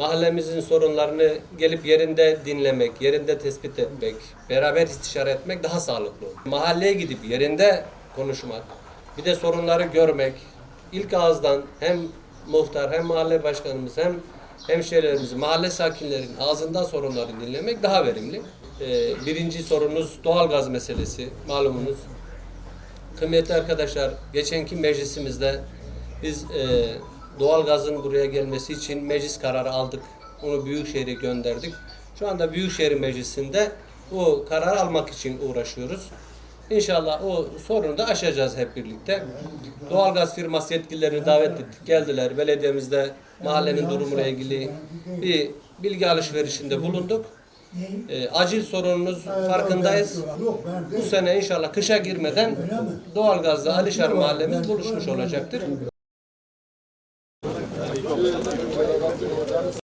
mahallemizin sorunlarını gelip yerinde dinlemek, yerinde tespit etmek, beraber istişare etmek daha sağlıklı. Mahalleye gidip yerinde konuşmak, bir de sorunları görmek, ilk ağızdan hem muhtar hem mahalle başkanımız hem hemşehrilerimiz, mahalle sakinlerin ağzından sorunları dinlemek daha verimli. Ee, birinci sorunuz doğalgaz meselesi malumunuz. Kıymetli arkadaşlar, geçenki meclisimizde biz e, doğalgazın buraya gelmesi için meclis kararı aldık. Onu Büyükşehir'e gönderdik. Şu anda Büyükşehir Meclisi'nde o kararı almak için uğraşıyoruz. İnşallah o sorunu da aşacağız hep birlikte. Doğalgaz firması yetkililerini davet ettik. Geldiler. Belediyemizde mahallenin durumuyla ilgili bir bilgi alışverişinde bulunduk. E, acil sorununuz farkındayız. Bu sene inşallah kışa girmeden doğalgazla Alişar mahallemiz buluşmuş olacaktır. Well you.